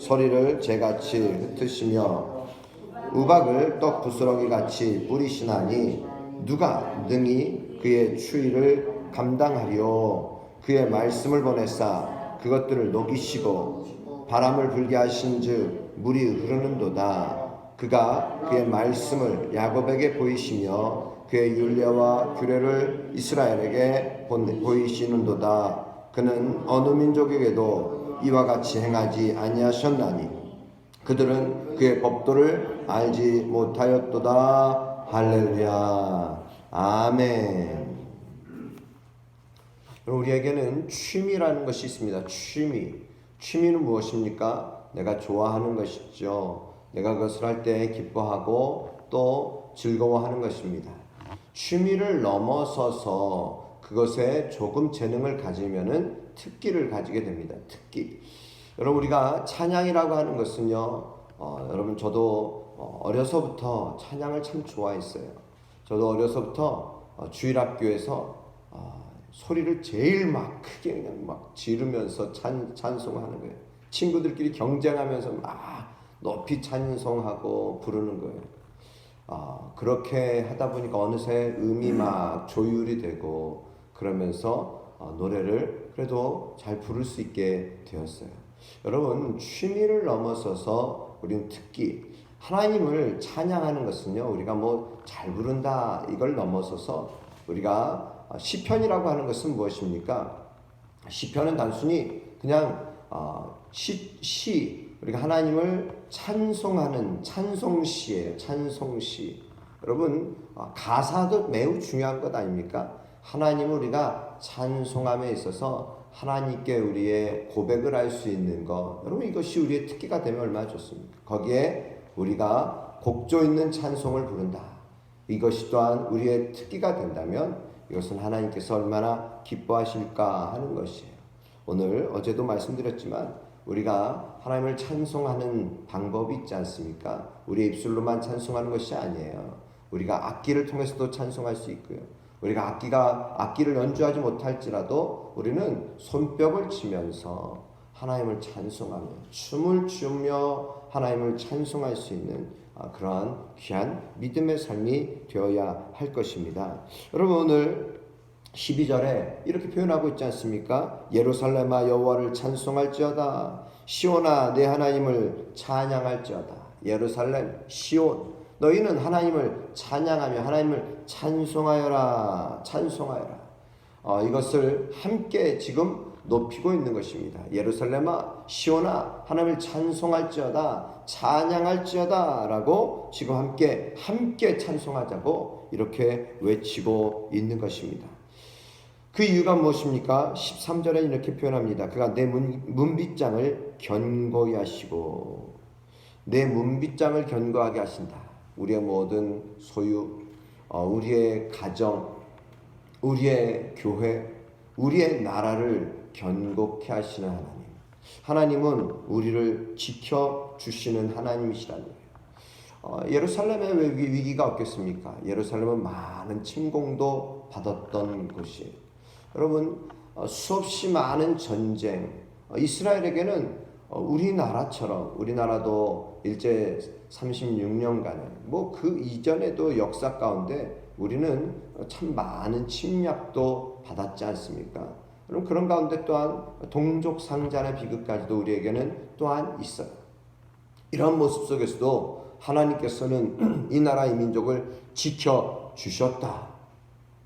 소리를 재같이 흩으시며 우박을 떡 부스러기 같이 뿌리시나니 누가 능히 그의 추위를 감당하리요? 그의 말씀을 보내사 그것들을 녹이시고 바람을 불게 하신즉 물이 흐르는도다. 그가 그의 말씀을 야곱에게 보이시며 그의 율례와 규례를 이스라엘에게 본- 보이시는도다 그는 어느 민족에게도 이와 같이 행하지 아니하셨나니 그들은 그의 법도를 알지 못하였도다. 할렐루야. 아멘. 우리에게는 취미라는 것이 있습니다. 취미. 취미는 무엇입니까? 내가 좋아하는 것이죠. 내가 그것을 할 때 기뻐하고 또 즐거워하는 것입니다. 취미를 넘어서서 그것에 조금 재능을 가지면은 특기를 가지게 됩니다. 특기. 여러분 우리가 찬양이라고 하는 것은요. 어, 여러분 저도 어, 어려서부터 찬양을 참 좋아했어요. 저도 어려서부터 어, 주일학교에서 어, 소리를 제일 막 크게 그냥 막 지르면서 찬, 찬송하는 거예요. 친구들끼리 경쟁하면서 막 높이 찬송하고 부르는 거예요. 아, 그렇게 하다 보니까 어느새 음이 막 조율이 되고 그러면서 어, 노래를 그래도 잘 부를 수 있게 되었어요. 여러분 취미를 넘어서서 우리는 특기 하나님을 찬양하는 것은요 우리가 뭐 잘 부른다 이걸 넘어서서 우리가 어, 시편이라고 하는 것은 무엇입니까? 시편은 단순히 그냥 어, 시, 시 우리가 하나님을 찬송하는 찬송시예요. 찬송시. 여러분 어, 가사도 매우 중요한 것 아닙니까? 하나님을 우리가 찬송함에 있어서 하나님께 우리의 고백을 할 수 있는 것. 여러분 이것이 우리의 특기가 되면 얼마나 좋습니까? 거기에 우리가 곡조 있는 찬송을 부른다. 이것이 또한 우리의 특기가 된다면 이것은 하나님께서 얼마나 기뻐하실까 하는 것이에요. 오늘 어제도 말씀드렸지만 우리가 하나님을 찬송하는 방법이 있지 않습니까? 우리의 입술로만 찬송하는 것이 아니에요. 우리가 악기를 통해서도 찬송할 수 있고요. 우리가 악기가 악기를 연주하지 못할지라도 우리는 손뼉을 치면서 하나님을 찬송하며 춤을 추며 하나님을 찬송할 수 있는 아, 그러한 귀한 믿음의 삶이 되어야 할 것입니다. 여러분 오늘 12절에 이렇게 표현하고 있지 않습니까? 예루살렘아 여호와를 찬송할지어다. 시온아 내 하나님을 찬양할지어다. 예루살렘 시온 너희는 하나님을 찬양하며 하나님을 찬송하여라. 찬송하여라. 어, 이것을 함께 지금 높이고 있는 것입니다. 예루살렘아 시온아 하나님을 찬송할지어다 찬양할지어다라고 지금 함께 함께 찬송하자고 이렇게 외치고 있는 것입니다. 그 이유가 무엇입니까? 13절에 이렇게 표현합니다. 그가 내 문, 문빗장을 견고히 하시고 내 문빗장을 견고하게 하신다. 우리의 모든 소유, 어, 우리의 가정, 우리의 교회, 우리의 나라를 견고케 하시는 하나님. 하나님은 우리를 지켜 주시는 하나님이시라는 거예요. 어, 예루살렘에 왜 위- 위기가 없겠습니까? 예루살렘은 많은 침공도 받았던 곳이에요. 여러분 어, 수없이 많은 전쟁. 어, 이스라엘에게는 어, 우리나라처럼 우리나라도 일제 36년간의 뭐그 이전에도 역사 가운데 우리는 참 많은 침략도 받았지 않습니까? 그럼 그런 가운데 또한 동족 상잔의 비극까지도 우리에게는 또한 있어요. 이런 모습 속에서도 하나님께서는 이 나라 이 민족을 지켜 주셨다.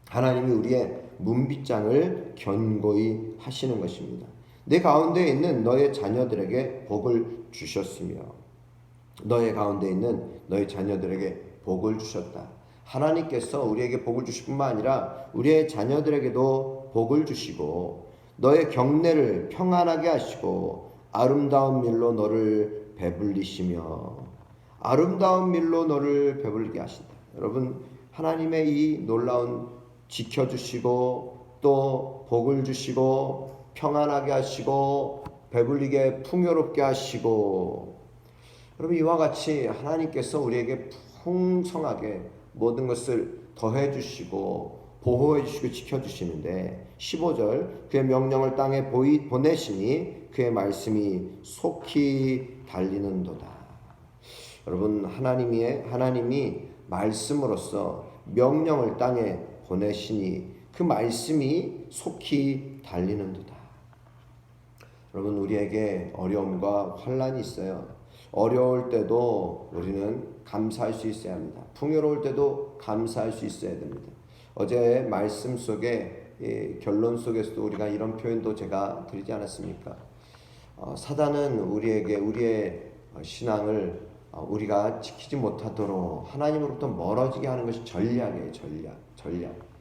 하나님이 우리의 문빗장을 견고히 하시는 것입니다. 내 가운데 있는 너의 자녀들에게 복을 주셨으며 너의 가운데 있는 너의 자녀들에게 복을 주셨다. 하나님께서 우리에게 복을 주실 뿐만 아니라 우리의 자녀들에게도 복을 주시고 너의 경내를 평안하게 하시고 아름다운 밀로 너를 배불리시며 아름다운 밀로 너를 배불리게 하신다. 여러분 하나님의 이 놀라운 지켜주시고 또 복을 주시고 평안하게 하시고 배불리게 풍요롭게 하시고 여러분 이와 같이 하나님께서 우리에게 풍성하게 모든 것을 더해 주시고 보호해 주시고 지켜 주시는데 15절 그의 명령을 땅에 보이, 보내시니 그의 말씀이 속히 달리는도다. 여러분 하나님이 하나님이 말씀으로써 명령을 땅에 보내시니 그 말씀이 속히 달리는도다. 여러분 우리에게 어려움과 환란이 있어요. 어려울 때도 우리는 감사할 수 있어야 합니다. 풍요로울 때도 감사할 수 있어야 됩니다. 어제 말씀 속에 이 결론 속에서도 우리가 이런 표현도 제가 드리지 않았습니까? 어, 사단은 우리에게 우리의 신앙을 어, 우리가 지키지 못하도록 하나님으로부터 멀어지게 하는 것이 전략이에요. 전략, 전략.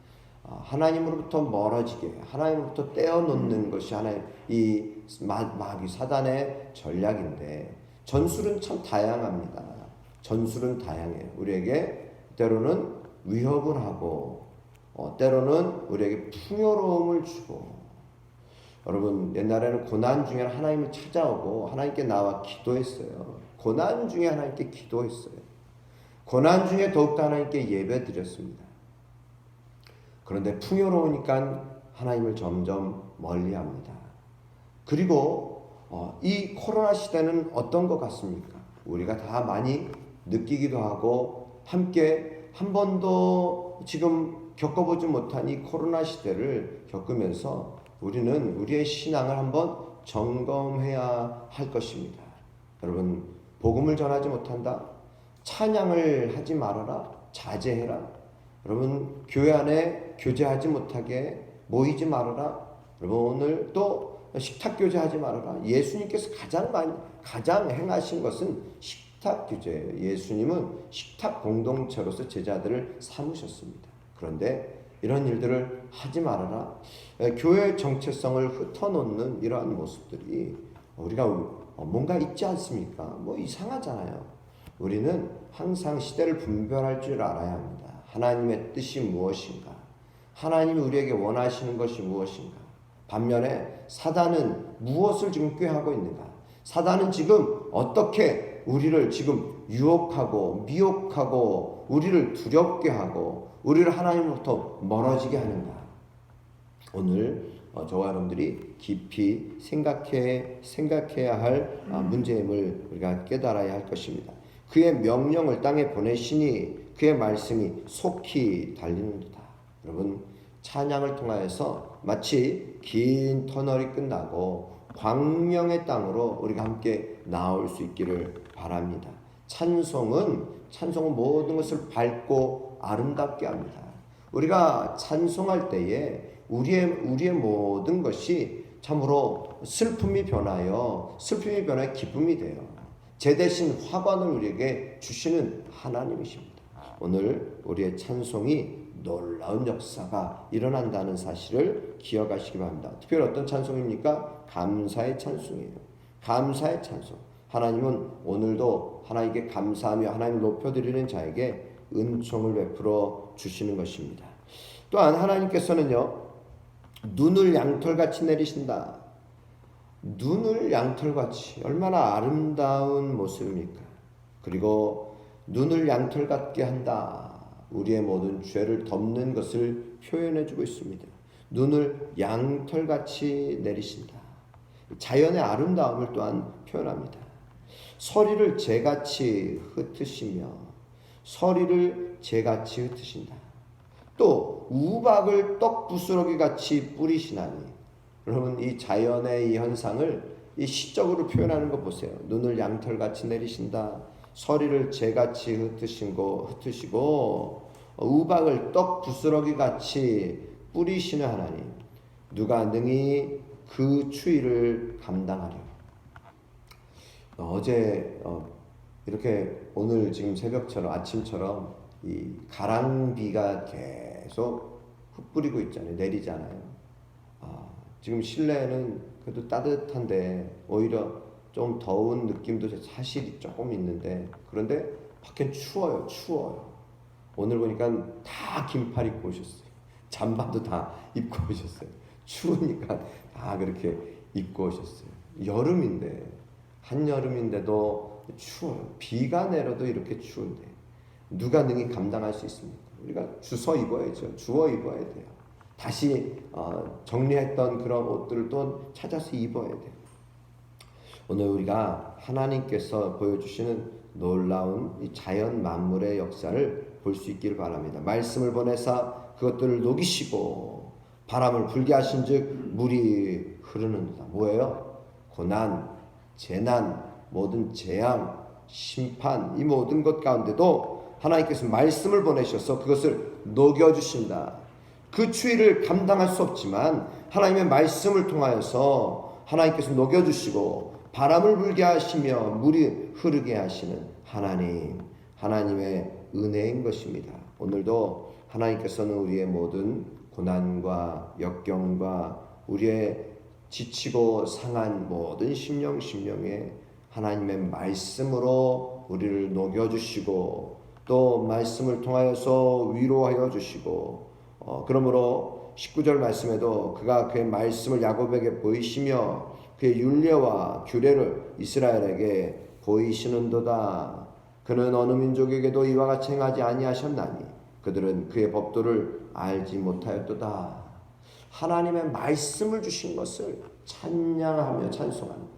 어, 하나님으로부터 멀어지게, 하나님으로부터 떼어놓는 것이 하나의 이 마- 마귀 사단의 전략인데 전술은 참 다양합니다. 전술은 다양해요. 우리에게 때로는 위협을 하고 어, 때로는 우리에게 풍요로움을 주고 여러분 옛날에는 고난 중에 하나님을 찾아오고 하나님께 나와 기도했어요. 고난 중에 하나님께 기도했어요. 고난 중에 더욱더 하나님께 예배 드렸습니다. 그런데 풍요로우니까 하나님을 점점 멀리 합니다. 그리고 어, 이 코로나 시대는 어떤 것 같습니까? 우리가 다 많이 느끼기도 하고 함께 한 번도 지금 겪어보지 못한 이 코로나 시대를 겪으면서 우리는 우리의 신앙을 한번 점검해야 할 것입니다. 여러분, 복음을 전하지 못한다? 찬양을 하지 말아라. 자제해라. 여러분, 교회 안에 교제하지 못하게 모이지 말아라. 여러분, 오늘 또 식탁 교제하지 말아라. 예수님께서 가장 많이, 가장 행하신 것은 식탁 교제예요. 예수님은 식탁 공동체로서 제자들을 삼으셨습니다. 그런데 이런 일들을 하지 말아라. 에, 교회의 정체성을 흩어놓는 이러한 모습들이 우리가 어, 뭔가 있지 않습니까? 뭐 이상하잖아요. 우리는 항상 시대를 분별할 줄 알아야 합니다. 하나님의 뜻이 무엇인가? 하나님이 우리에게 원하시는 것이 무엇인가? 반면에 사단은 무엇을 지금 꾀하고 있는가? 사단은 지금 어떻게 우리를 지금 유혹하고 미혹하고 우리를 두렵게 하고 우리를 하나님으로부터 멀어지게 하는가? 오늘 어, 저와 여러분들이 깊이 생각해 생각해야 할 아, 문제임을 우리가 깨달아야 할 것입니다. 그의 명령을 땅에 보내시니 그의 말씀이 속히 달리는도다. 여러분 찬양을 통하여서 마치 긴 터널이 끝나고 광명의 땅으로 우리가 함께 나올 수 있기를 바랍니다. 찬송은 찬송은 모든 것을 밝고 아름답게 합니다. 우리가 찬송할 때에 우리의 우리의 모든 것이 참으로 슬픔이 변하여 슬픔이 변하여 기쁨이 돼요. 제 대신 화관을 우리에게 주시는 하나님이십니다. 오늘 우리의 찬송이 놀라운 역사가 일어난다는 사실을 기억하시기 바랍니다. 특별히 어떤 찬송입니까? 감사의 찬송이에요. 감사의 찬송. 하나님은 오늘도 하나님께 감사하며 하나님을 높여드리는 자에게 은총을 베풀어 주시는 것입니다. 또한 하나님께서는요, 눈을 양털같이 내리신다. 눈을 양털같이 얼마나 아름다운 모습입니까? 그리고 눈을 양털 같게 한다. 우리의 모든 죄를 덮는 것을 표현해 주고 있습니다. 눈을 양털같이 내리신다. 자연의 아름다움을 또한 표현합니다. 서리를 재같이 흩으시며 서리를 재같이 흩으신다. 또 우박을 떡 부스러기 같이 뿌리시나니 여러분 이 자연의 이 현상을 이 시적으로 표현하는 거 보세요. 눈을 양털같이 내리신다. 서리를 재같이 흩으시고 흩으시고 우박을 떡 부스러기 같이 뿌리시는 하나님. 누가 능히 그 추위를 감당하려. 어제 어, 이렇게 오늘 지금 새벽처럼 아침처럼 이 가랑비가 계속 흩뿌리고 있잖아요. 내리잖아요. 아, 지금 실내는 그래도 따뜻한데 오히려 좀 더운 느낌도 사실 조금 있는데 그런데 밖엔 추워요. 추워요. 오늘 보니까 다 긴팔 입고 오셨어요. 잠바도 다 입고 오셨어요. 추우니까 다 그렇게 입고 오셨어요. 여름인데 한여름인데도 추워요. 비가 내려도 이렇게 추운데 누가 능히 감당할 수 있습니까? 우리가 주서 입어야죠. 주워 입어야 돼요. 다시 어, 정리했던 그런 옷들을 또 찾아서 입어야 돼요. 오늘 우리가 하나님께서 보여주시는 놀라운 이 자연 만물의 역사를 볼 수 있기를 바랍니다. 말씀을 보내사 그것들을 녹이시고 바람을 불게 하신즉 물이 흐르는도다. 뭐예요? 고난, 재난, 모든 재앙, 심판 이 모든 것 가운데도 하나님께서 말씀을 보내셔서 그것을 녹여 주신다. 그 추위를 감당할 수 없지만 하나님의 말씀을 통하여서 하나님께서 녹여 주시고 바람을 불게 하시며 물이 흐르게 하시는 하나님, 하나님의 은혜인 것입니다. 오늘도 하나님께서는 우리의 모든 고난과 역경과 우리의 지치고 상한 모든 심령 심령에 하나님의 말씀으로 우리를 녹여 주시고 또 말씀을 통하여서 위로하여 주시고 어, 그러므로 19절 말씀에도 그가 그의 말씀을 야곱에게 보이시며 그의 윤례와 규례를 이스라엘에게 보이시는도다. 그는 어느 민족에게도 이와 같이 행하지 아니하셨나니 그들은 그의 법도를 알지 못하였도다. 하나님의 말씀을 주신 것을 찬양하며 찬송합니다.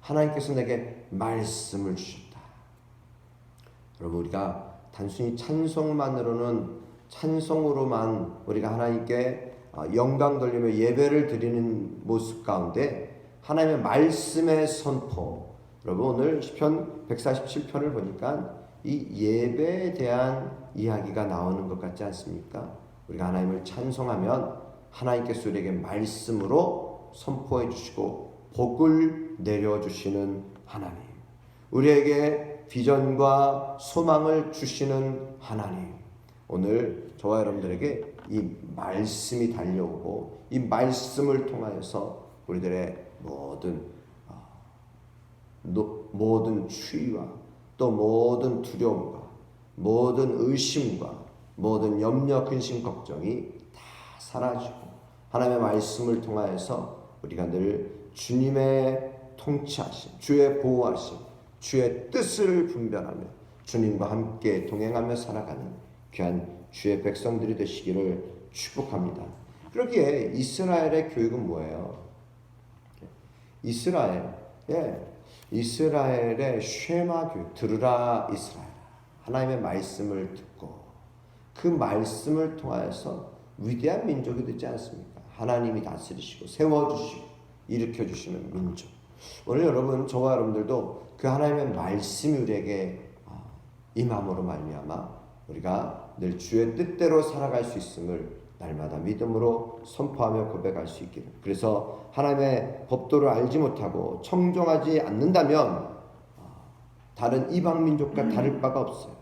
하나님께서 내게 말씀을 주셨다. 여러분 우리가 단순히 찬송만으로는 찬송으로만 우리가 하나님께 어, 영광 돌리며 예배를 드리는 모습 가운데 하나님의 말씀의 선포 여러분 오늘 시편 147편을 보니까 이 예배에 대한 이야기가 나오는 것 같지 않습니까? 우리가 하나님을 찬송하면 하나님께서 우리에게 말씀으로 선포해 주시고 복을 내려 주시는 하나님. 우리에게 비전과 소망을 주시는 하나님. 오늘 저와 여러분들에게 이 말씀이 달려오고 이 말씀을 통하여서 우리들의 모든 어, 노- 모든 추위와 또 모든 두려움과 모든 의심과 모든 염려 근심 걱정이 다 사라지고 하나님의 말씀을 통하여서 우리가 늘 주님의 통치하심, 주의 보호하심, 주의 뜻을 분별하며 주님과 함께 동행하며 살아가는 귀한 주의 백성들이 되시기를 축복합니다. 그러기에 이스라엘의 교육은 뭐예요? 이스라엘, 예, 이스라엘의 쉐마 교육, 들으라 이스라엘. 하나님의 말씀을 듣고 그 말씀을 통하여서 위대한 민족이 되지 않습니까? 하나님이 다스리시고 세워주시고 일으켜주시는 민족. 오늘 여러분, 저와 여러분들도 그 하나님의 말씀이 우리에게 아, 임함으로 말미암아 우리가 늘 주의 뜻대로 살아갈 수 있음을 날마다 믿음으로 선포하며 고백할 수 있기를. 그래서 하나님의 법도를 알지 못하고 청종하지 않는다면 아, 다른 이방 민족과 다를 바가 없어요.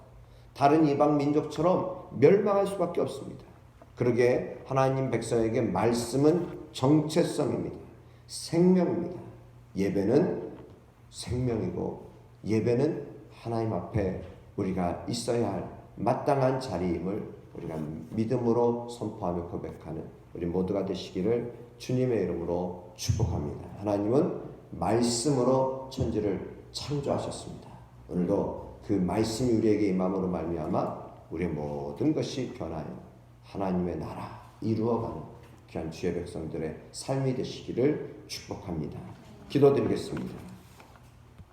다른 이방 민족처럼 멸망할 수밖에 없습니다. 그러게 하나님 백성에게 말씀은 정체성입니다. 생명입니다. 예배는 생명이고 예배는 하나님 앞에 우리가 있어야 할 마땅한 자리임을 우리가 믿음으로 선포하며 고백하는 우리 모두가 되시기를 주님의 이름으로 축복합니다. 하나님은 말씀으로 천지를 창조하셨습니다. 오늘도 그 말씀이 우리에게 임함으로 말미암아 우리의 모든 것이 변하여 하나님의 나라 이루어가는 귀한 주의 백성들의 삶이 되시기를 축복합니다. 기도드리겠습니다.